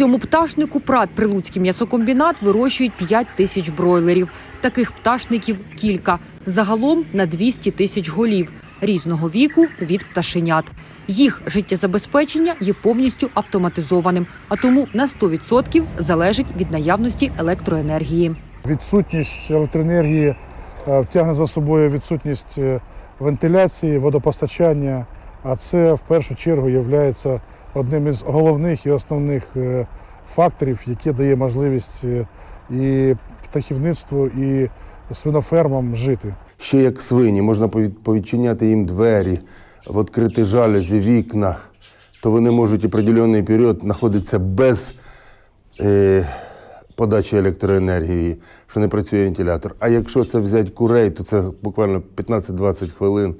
цьому пташнику прат Прилуцький м'ясокомбінат вирощують 5 тисяч бройлерів. Таких пташників кілька. Загалом на 200 тисяч голів різного віку від пташенят. Їх життєзабезпечення є повністю автоматизованим, а тому на 100% залежить від наявності електроенергії. Відсутність електроенергії е, тягне за собою відсутність е, вентиляції, водопостачання, а це в першу чергу є одним із головних і основних е, факторів, які дає можливість е, і птахівництву, і свинофермам жити. Ще як свині, можна повід- повідчиняти їм двері, відкрити жалюзі, вікна, то вони можуть определенний період знаходитися без е, подачі електроенергії, що не працює вентилятор. А якщо це взяти курей, то це буквально 15-20 хвилин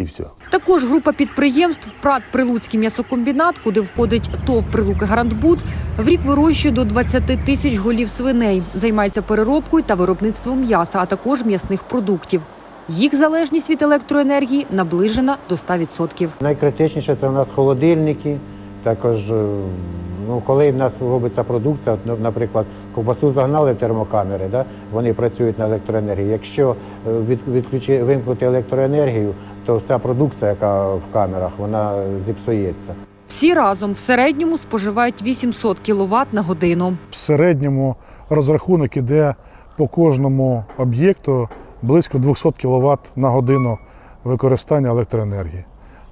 і все. Також група підприємств Прат Прилуцький м'ясокомбінат, куди входить ТОВ Прилуки Гарантбуд, в рік вирощує до 20 тисяч голів свиней, займається переробкою та виробництвом м'яса, а також м'ясних продуктів. Їх залежність від електроенергії наближена до 100%. Найкритичніше це у нас холодильники. Також, е, ну, коли в нас робиться продукція, от, наприклад, ковбасу загнали в термокамери, да, вони працюють на електроенергії. Якщо е, від, відключи, вимкнути електроенергію, то вся продукція, яка в камерах, вона зіпсується. Всі разом в середньому споживають 800 кВт на годину. В середньому розрахунок іде по кожному об'єкту близько 200 кВт на годину використання електроенергії.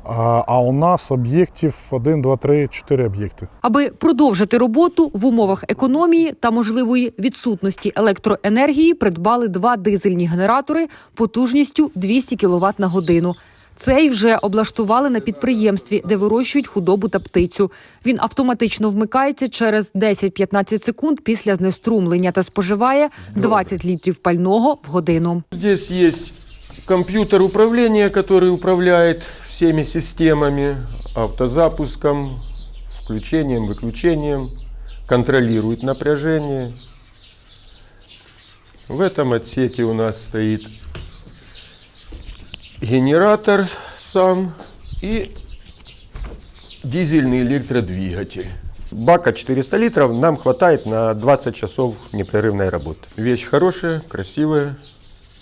А, у нас об'єктів 1, 2, 3, 4 об'єкти. Аби продовжити роботу в умовах економії та можливої відсутності електроенергії, придбали два дизельні генератори потужністю 200 кВт на годину. Цей вже облаштували на підприємстві, де вирощують худобу та птицю. Він автоматично вмикається через 10-15 секунд після знеструмлення та споживає 20 літрів пального в годину. Здесь есть компьютер управления, который управляет всеми системами, автозапуском, включением, выключением, контролирует напряжение. В этом отсеке у нас стоит генератор сам и дизельный электродвигатель. Бака 400 литров нам хватает на 20 часов непрерывной работы. Вещь хорошая, красивая,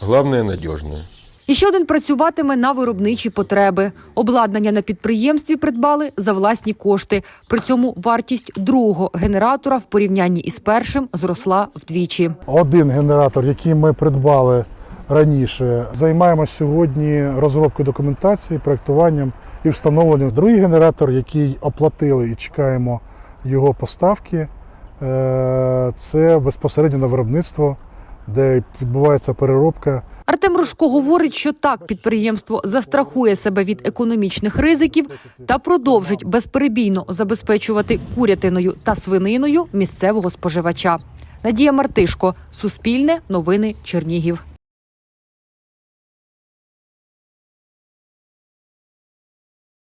главное надежная. І ще один працюватиме на виробничі потреби. Обладнання на підприємстві придбали за власні кошти. При цьому вартість другого генератора в порівнянні із першим зросла вдвічі. Один генератор, який ми придбали раніше, займаємося сьогодні розробкою документації, проектуванням і встановленням. Другий генератор, який оплатили і чекаємо його поставки, е, це безпосередньо на виробництво, де відбувається переробка. Артем Рожко говорить, що так підприємство застрахує себе від економічних ризиків та продовжить безперебійно забезпечувати курятиною та свининою місцевого споживача. Надія Мартишко, Суспільне, Новини Чернігів.